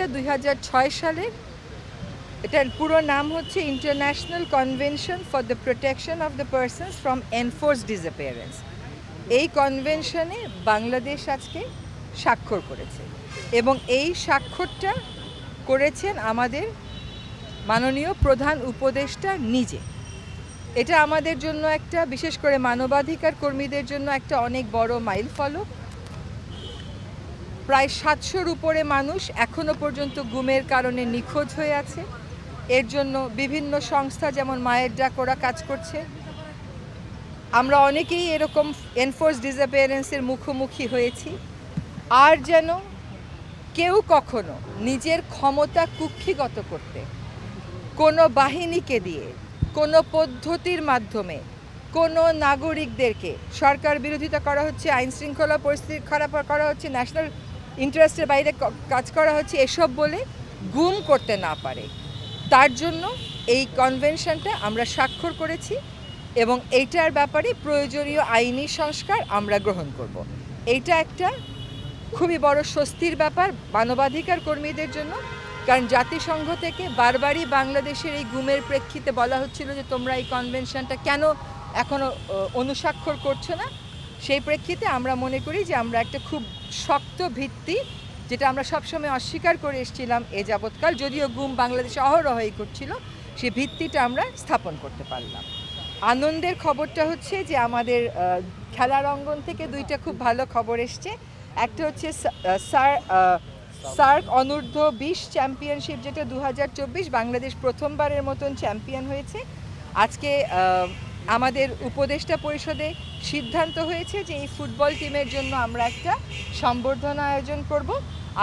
এটা দুই সালের এটার পুরো নাম হচ্ছে international convention for the protection of the persons from enforce disappearance এই কনভেনশনে বাংলাদেশ আজকে স্বাক্ষর করেছে এবং এই স্বাক্ষরটা করেছেন আমাদের মাননীয় প্রধান উপদেষ্টা নিজে। এটা আমাদের জন্য একটা, বিশেষ করে মানবাধিকার কর্মীদের জন্য একটা অনেক বড় মাইল ফলক প্রায় সাতশোর উপরে মানুষ এখনও পর্যন্ত গুমের কারণে নিখোঁজ হয়ে আছে। এর জন্য বিভিন্ন সংস্থা যেমন মায়ের ডাক ওরা কাজ করছে। আমরা অনেকেই এরকম এনফোর্স ডিসঅ্যাপিয়ারেন্সের মুখোমুখি হয়েছি। আর যেন কেউ কখনো নিজের ক্ষমতা কুক্ষিগত করতে, কোনো বাহিনীকে দিয়ে, কোনো পদ্ধতির মাধ্যমে, কোনো নাগরিকদেরকে সরকার বিরোধিতা করা হচ্ছে আইন শৃঙ্খলা পরিস্থিতি খারাপ করা হচ্ছে ন্যাশনাল ইন্টারেস্টের বাইরে কাজ করা হচ্ছে এসব বলে গুম করতে না পারে তার জন্য এই কনভেনশনটা আমরা স্বাক্ষর করেছি এবং এইটার ব্যাপারে প্রয়োজনীয় আইনি সংস্কার আমরা গ্রহণ করব। এইটা একটা খুবই বড় স্বস্তির ব্যাপার মানবাধিকার কর্মীদের জন্য, কারণ জাতিসংঘ থেকে বারবারই বাংলাদেশের এই গুমের প্রেক্ষিতে বলা হচ্ছিল যে তোমরা এই কনভেনশনটা কেন এখনও অনুস্বাক্ষর করছ না সেই প্রেক্ষিতে আমরা মনে করি যে আমরা একটা খুব শক্ত ভিত্তি যেটা আমরা সবসময় অস্বীকার করে এসেছিলাম এ যাবৎকাল, যদিও গুম বাংলাদেশে অহরহই করছিল সেই ভিত্তিটা আমরা স্থাপন করতে পারলাম। আনন্দের খবরটা হচ্ছে যে আমাদের খেলার অঙ্গন থেকে দুইটা খুব ভালো খবর এসছে। একটা হচ্ছে সা- সার সার্ক অনূর্ধ্ব বিশ চ্যাম্পিয়নশিপ, যেটা দু হাজার চব্বিশ বাংলাদেশ প্রথমবারের মতন চ্যাম্পিয়ন হয়েছে। আজকে আমাদের উপদেষ্টা পরিষদে সিদ্ধান্ত হয়েছে যে এই ফুটবল টিমের জন্য আমরা একটা সম্বর্ধনা আয়োজন করব।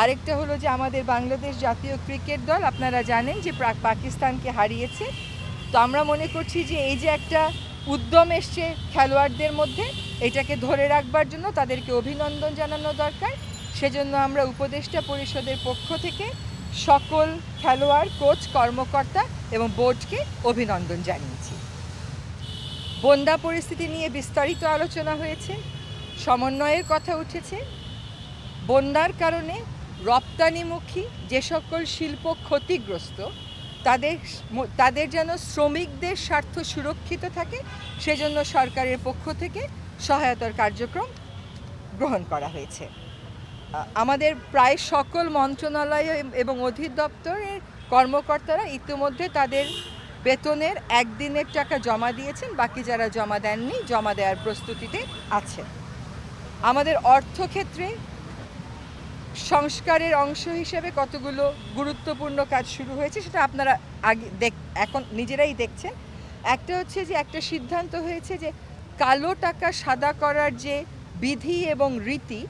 আরেকটা হলো যে আমাদের বাংলাদেশ জাতীয় ক্রিকেট দল, আপনারা জানেন যে প্রাক পাকিস্তানকে হারিয়েছে। তো আমরা মনে করছি যে এই যে একটা উদ্যম এসছে খেলোয়াড়দের মধ্যে, এটাকে ধরে রাখবার জন্য তাদেরকে অভিনন্দন জানানো দরকার। সেজন্য আমরা উপদেষ্টা পরিষদের পক্ষ থেকে সকল খেলোয়াড়, কোচ, কর্মকর্তা এবং বোর্ডকে অভিনন্দন জানিয়েছি। বন্যা পরিস্থিতি নিয়ে বিস্তারিত আলোচনা হয়েছে, সমন্বয়ের কথা উঠেছে। বন্যার কারণে রপ্তানিমুখী যে সকল শিল্প ক্ষতিগ্রস্ত, তাদের তাদের যেন শ্রমিকদের স্বার্থ সুরক্ষিত থাকে, সেজন্য সরকারের পক্ষ থেকে সহায়তার কার্যক্রম গ্রহণ করা হয়েছে। আমাদের প্রায় সকল মন্ত্রণালয় এবং অধিদপ্তরের কর্মকর্তারা ইতিমধ্যে তাদের বেতনের একদিনের টাকা জমা দিয়েছেন, বাকি যারা জমা দেননি, জমা দেওয়ার প্রস্তুতিতে আছে আমাদের অর্থক্ষেত্রে সংস্কারের অংশ হিসেবে কতগুলো গুরুত্বপূর্ণ কাজ শুরু হয়েছে সেটা আপনারা আগে দেখ, এখন নিজেরাই দেখছেন। একটা হচ্ছে যে, একটা সিদ্ধান্ত হয়েছে যে, কালো টাকা সাদা করার যে বিধি এবং রীতি,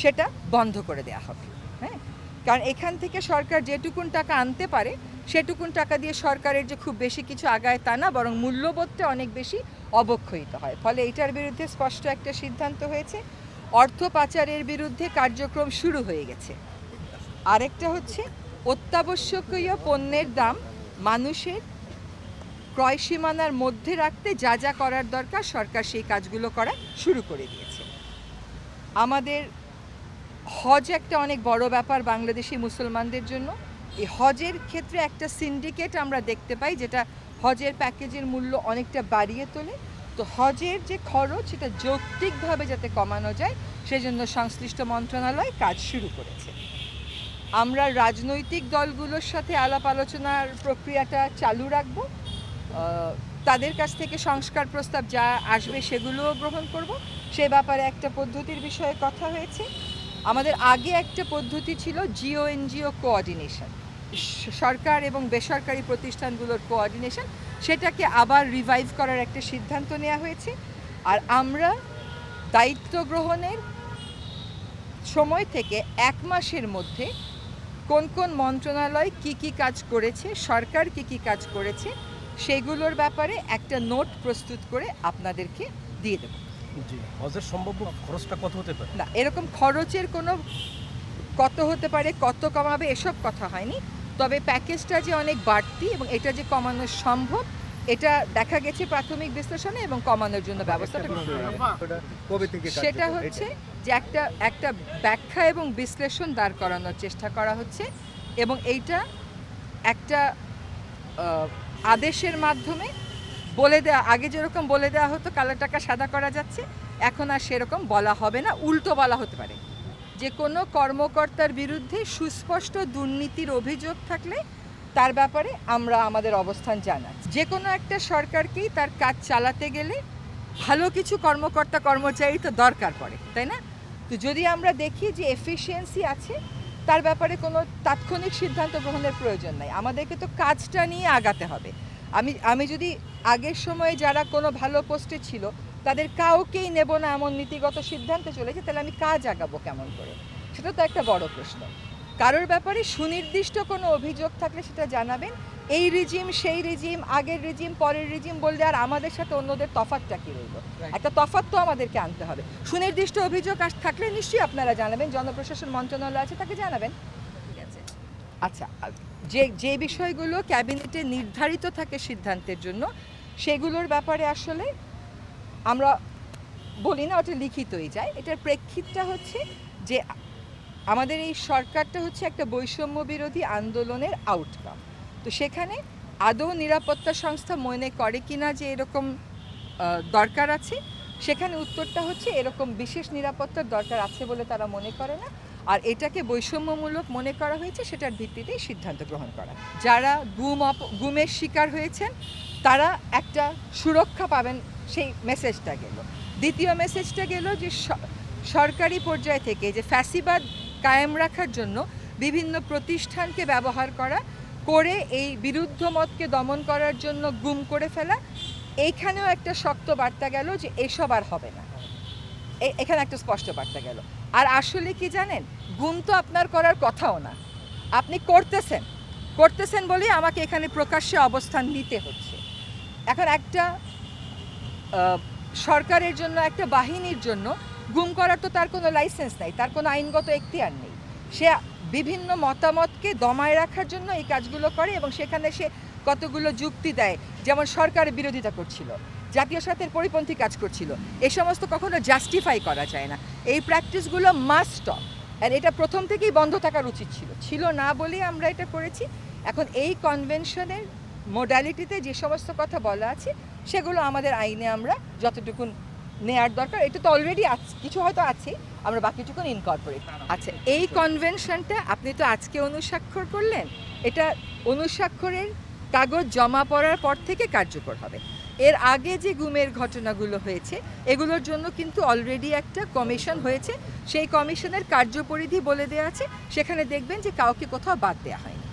সেটা বন্ধ করে দেওয়া হবে। হ্যাঁ? কারণ এখান থেকে সরকার যেটুকুন টাকা আনতে পারে সেটুকুন টাকা দিয়ে সরকারের যে খুব বেশি কিছু আগায় তা না, বরং মূল্যবোধটা অনেক বেশি অবক্ষয়িত হয়। ফলে এটার বিরুদ্ধে স্পষ্ট একটা সিদ্ধান্ত হয়েছে। অর্থ পাচারের বিরুদ্ধে কার্যক্রম শুরু হয়ে গেছে। আরেকটা হচ্ছে, অত্যাবশ্যকীয় পণ্যের দাম মানুষের ক্রয় সীমানার মধ্যে রাখতে যা যা করার দরকার সরকার সেই কাজগুলো করা শুরু করে দিয়েছে। আমাদের হজ একটা অনেক বড় ব্যাপার বাংলাদেশি মুসলমানদের জন্য। এই হজের ক্ষেত্রে একটা সিন্ডিকেট আমরা দেখতে পাই, যেটা হজের প্যাকেজের মূল্য অনেকটা বাড়িয়ে তোলে। তো হজের যে খরচ, সেটা যৌক্তিকভাবে যাতে কমানো যায়, সেজন্য সংশ্লিষ্ট মন্ত্রণালয় কাজ শুরু করেছে। আমরা রাজনৈতিক দলগুলোর সাথে আলাপ আলোচনার প্রক্রিয়াটা চালু রাখব। তাদের কাছ থেকে সংস্কার প্রস্তাব যা আসবে সেগুলোও গ্রহণ করব। সে ব্যাপারে একটা পদ্ধতির বিষয়ে কথা হয়েছে। আমাদের আগে একটা পদ্ধতি ছিল জিও এনজিও কোঅর্ডিনেশন। সরকার এবং বেসরকারি প্রতিষ্ঠানগুলোর কোঅর্ডিনেশন সেটাকে আবার রিভাইভ করার একটা সিদ্ধান্ত নেওয়া হয়েছে। আর আমরা দায়িত্ব গ্রহণের সময় থেকে এক মাসের মধ্যে কোন কোন মন্ত্রণালয় কি কি কাজ করেছে সরকার কি কি কাজ করেছে সেগুলোর ব্যাপারে একটা নোট প্রস্তুত করে আপনাদেরকে দিয়ে দেব। হজের সম্ভাব্য খরচটা কত হতে পারে? না এরকম খরচের কোনো কত হতে পারে কত কমাবে এসব কথা হয়নি। তবে প্যাকেজটা যে অনেক বাড়তি এবং এটা যে কমানো সম্ভব এটা দেখা গেছে প্রাথমিক বিশ্লেষণে এবং কমানোর জন্য ব্যবস্থাটা সেটা হচ্ছে যে একটা একটা ব্যাখ্যা এবং বিশ্লেষণ দাঁড় করানোর চেষ্টা করা হচ্ছে এবং এইটা একটা আদেশের মাধ্যমে বলে দেওয়া আগে যেরকম বলে দেওয়া হতো কালো টাকা সাদা করা যাচ্ছে এখন আর সেরকম বলা হবে না উল্টো বলা হতে পারে। যে কোনো কর্মকর্তার বিরুদ্ধে সুস্পষ্ট দুর্নীতির অভিযোগ থাকলে তার ব্যাপারে আমরা আমাদের অবস্থান জানাচ্ছি যে কোনো একটা সরকারকেই তার কাজ চালাতে গেলে ভালো কিছু কর্মকর্তা, কর্মচারী তো দরকার পড়ে, তাই না? তো যদি আমরা দেখি যে এফিসিয়েন্সি আছে, তার ব্যাপারে কোনো তাৎক্ষণিক সিদ্ধান্ত গ্রহণের প্রয়োজন নাই। আমাদেরকে তো কাজটা নিয়ে আগাতে হবে। আমি আমি যদি আগের সময়ে যারা কোনো ভালো পোস্টে ছিল তাদের কাউকেই নেব না এমন নীতিগত সিদ্ধান্তে চলেছে তাহলে আমি কাজ আগাবো কেমন করে? সেটা তো একটা বড় প্রশ্ন। কারোর ব্যাপারে সুনির্দিষ্ট কোনো অভিযোগ থাকলে সেটা জানাবেন। এই রিজিম সেই রিজিম আগের রিজিম পরের রিজিম বললে আর আমাদের সাথে অন্যদের তফাতটা কী রইল? একটা তফাৎ তো আমাদেরকে আনতে হবে। সুনির্দিষ্ট অভিযোগ আস থাকলে নিশ্চয়ই আপনারা জানাবেন জনপ্রশাসন মন্ত্রণালয় আছে তাকে জানাবেন। ঠিক আছে। আচ্ছা যে যে বিষয়গুলো ক্যাবিনেটে নির্ধারিত থাকে সিদ্ধান্তের জন্য সেগুলোর ব্যাপারে আসলে আমরা বলি না, ওটা লিখিতই যায়। এটার প্রেক্ষিতটা হচ্ছে যে আমাদের এই সরকারটা হচ্ছে একটা বৈষম্য বিরোধী আন্দোলনের আউটকাম তো সেখানে আদৌ নিরাপত্তা সংস্থা মনে করে কিনা যে এরকম দরকার আছে, সেখানে উত্তরটা হচ্ছে এরকম বিশেষ নিরাপত্তার দরকার আছে বলে তারা মনে করে না। আর এটাকে বৈষম্যমূলক মনে করা হয়েছে, সেটার ভিত্তিতেই সিদ্ধান্ত গ্রহণ করা। যারা গুম গুমের শিকার হয়েছেন তারা একটা সুরক্ষা পাবেন সেই মেসেজটা গেল। দ্বিতীয় মেসেজটা গেল যে সরকারি পর্যায় থেকে যে ফ্যাসিবাদ কায়েম রাখার জন্য বিভিন্ন প্রতিষ্ঠানকে ব্যবহার করা, করে এই বিরুদ্ধ মতকে দমন করার জন্য গুম করে ফেলা, এইখানেও একটা শক্ত বার্তা গেল যে এসব আর হবে না। এখানে একটা স্পষ্ট বার্তা গেল। আর আসলে কি জানেন? গুম তো আপনার করার কথাও না। আপনি করতেছেন। করতেছেন বলেই আমাকে এখানে প্রকাশ্যে অবস্থান নিতে হচ্ছে। এখন একটা সরকারের জন্য, একটা বাহিনীর জন্য গুম করার তো তার কোনো লাইসেন্স নাই, তার কোনো আইনগত এখতিয়ার নেই। সে বিভিন্ন মতামতকে দমায় রাখার জন্য এই কাজগুলো করে এবং সেখানে সে কতগুলো যুক্তি দেয়, যেমন সরকারের বিরোধিতা করছিল, জাতীয় স্বার্থের পরিপন্থী কাজ করছিল এই সমস্ত কখনো জাস্টিফাই করা যায় না। এই প্র্যাকটিসগুলো মাস্ট আর এটা প্রথম থেকেই বন্ধ থাকার উচিত ছিল। ছিল না বলেই আমরা এটা করেছি। এখন এই কনভেনশনের মোডালিটিতে যে সমস্ত কথা বলা আছে, সেগুলো আমাদের আইনে আমরা যতটুকুন নেয়ার দরকার, এটা তো অলরেডি আছে, কিছু হয়তো আছে, আমরা বাকিটুকুন ইনকর্পোরেট আচ্ছা এই কনভেনশনটা আপনি তো আজকে অনুস্বাক্ষর করলেন, এটা অনুস্বাক্ষরের কাগজ জমা পড়ার পর থেকে কার্যকর হবে। এর আগে যে গুমের ঘটনাগুলো হয়েছে, এগুলোর জন্য কিন্তু অলরেডি একটা কমিশন হয়েছে, সেই কমিশনের কার্যপরিধি বলে দেওয়া আছে, সেখানে দেখবেন যে কাউকে কোথাও বাদ দেওয়া হয়নি।